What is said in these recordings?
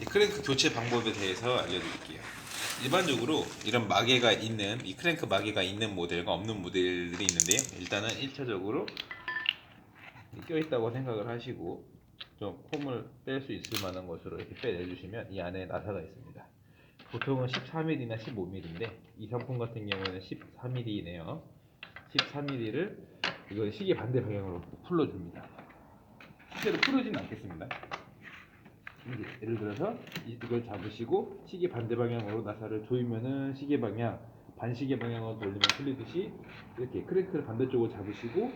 이 크랭크 교체 방법에 대해서 알려드릴게요. 일반적으로 이런 마개가 있는 이 크랭크 마개가 있는 모델과 없는 모델들이 있는데요. 일단은 1차적으로 껴있다고 생각을 하시고 좀 폼을 뺄 수 있을 만한 것으로 이렇게 빼내주시면 이 안에 나사가 있습니다. 보통은 13mm나 15mm인데 이 상품 같은 경우에는 14mm네요. 14mm를 이걸 시계 반대 방향으로 풀어줍니다. 실제로 풀어지는 않겠습니다. 이제 예를 들어서 이- 이걸 잡으시고 시계 반대 방향으로 나사를 조이면은 시계 방향 반시계 방향으로 돌리면 풀리듯이 이렇게 크랭크를 반대쪽으로 잡으시고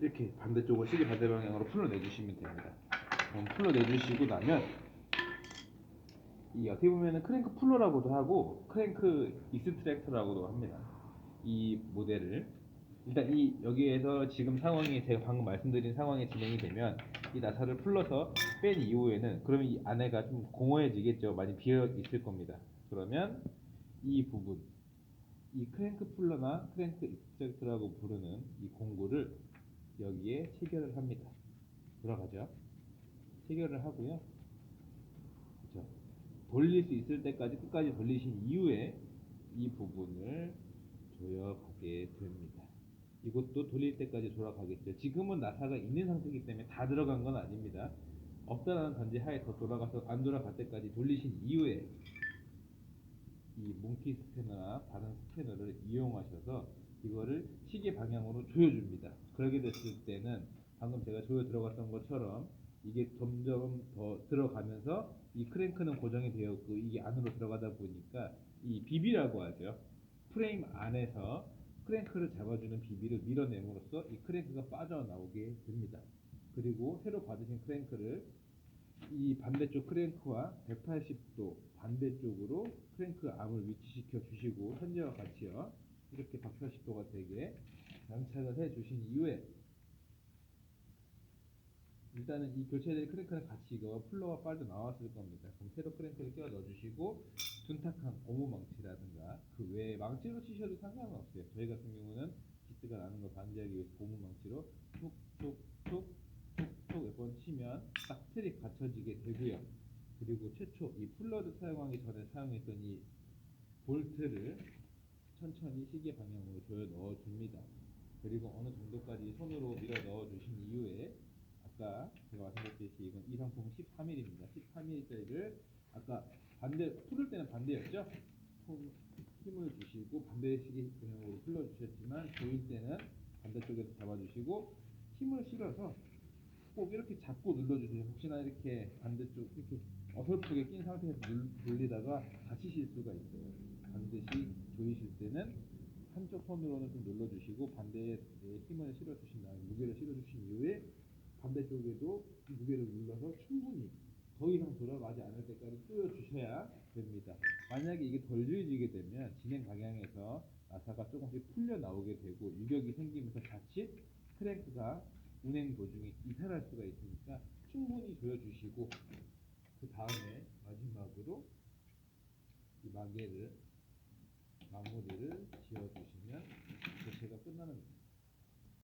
이렇게 반대쪽으로 시계 반대 방향으로 풀어내 주시면 됩니다. 그럼 풀어내 주시고 나면 이 어떻게 보면은 크랭크 풀러라고도 하고 크랭크 익스트랙터라고도 합니다. 이 모델을 일단 이 여기에서 지금 상황이 제가 방금 말씀드린 상황이 진행이 되면 이 나사를 풀러서 뺀 이후에는 그러면 이 안에가 좀 공허해지겠죠. 많이 비어 있을 겁니다. 그러면 이 부분 이 크랭크 풀러나 크랭크 익스트랙터라고 부르는 이 공구를 여기에 체결을 합니다. 돌아가죠. 체결을 하고요. 그렇죠. 돌릴 수 있을 때까지 끝까지 돌리신 이후에 이 부분을 조여가게 됩니다. 이것도 돌릴 때까지 돌아가겠죠. 지금은 나사가 있는 상태이기 때문에 다 들어간 건 아닙니다. 없다라는 전제 하에 더 돌아가서 안 돌아갈 때까지 돌리신 이후에 이 몽키 스패너나 다른 스패너를 이용하셔서 이거를 시계 방향으로 조여줍니다. 그러게 됐을 때는 방금 제가 조여 들어갔던 것처럼 이게 점점 더 들어가면서 이 크랭크는 고정이 되어 있고 이게 안으로 들어가다 보니까 이 비비라고 하죠. 프레임 안에서 크랭크를 잡아주는 비비를 밀어냄으로써 이 크랭크가 빠져나오게 됩니다. 그리고 새로 받으신 크랭크를 이 반대쪽 크랭크와 180도 반대쪽으로 크랭크 암을 위치시켜 주시고 현재와 같이요. 이렇게 180도가 되게 장착을 해 주신 이후에 일단은 이 교체된 크랭크는 같이 이거 플러가 빠져 나왔을 겁니다. 그럼 새로 크랭크를 끼워 넣어주시고 둔탁한 고무 망치라든가 그 외에 망치로 치셔도 상관은 없어요. 저희 같은 경우는 기스가 나는 걸 방지하기 위해서 고무 망치로 툭툭툭 툭툭 몇 번 치면 딱 틀이 갖춰지게 되고요. 그리고 최초 이 플러를 사용하기 전에 사용했던 이 볼트를 천천히 시계 방향으로 조여 넣어 줍니다. 그리고 어느 정도까지 손으로 밀어 넣어 주신 이후에 아까 제가 말씀드렸듯이 이건 이 상품 13mm입니다. 13mm짜리를 아까 반대 풀을 때는 반대였죠? 손 힘을 주시고 반대 시계 방향으로 풀러 주셨지만 조일 때는 반대쪽에서 잡아주시고 힘을 실어서 꼭 이렇게 잡고 눌러주세요. 혹시나 이렇게 반대쪽 이렇게 어설프게 낀 상태에서 눌, 눌리다가 다치실 수가 있어요. 반드시 조이실 때는 한쪽 손으로는 좀 눌러주시고 반대에 힘을 실어주신 다음에 무게를 실어주신 이후에 반대쪽에도 무게를 눌러서 충분히 더 이상 돌아가지 않을 때까지 조여주셔야 됩니다. 만약에 이게 덜 조여지게 되면 진행 방향에서 나사가 조금씩 풀려 나오게 되고 유격이 생기면서 자칫 크랭크가 운행 도중에 이탈할 수가 있으니까 충분히 조여주시고 그 다음에 마지막으로 이 마개를 마무리를 지어주시면 교체가 끝나는 겁니다.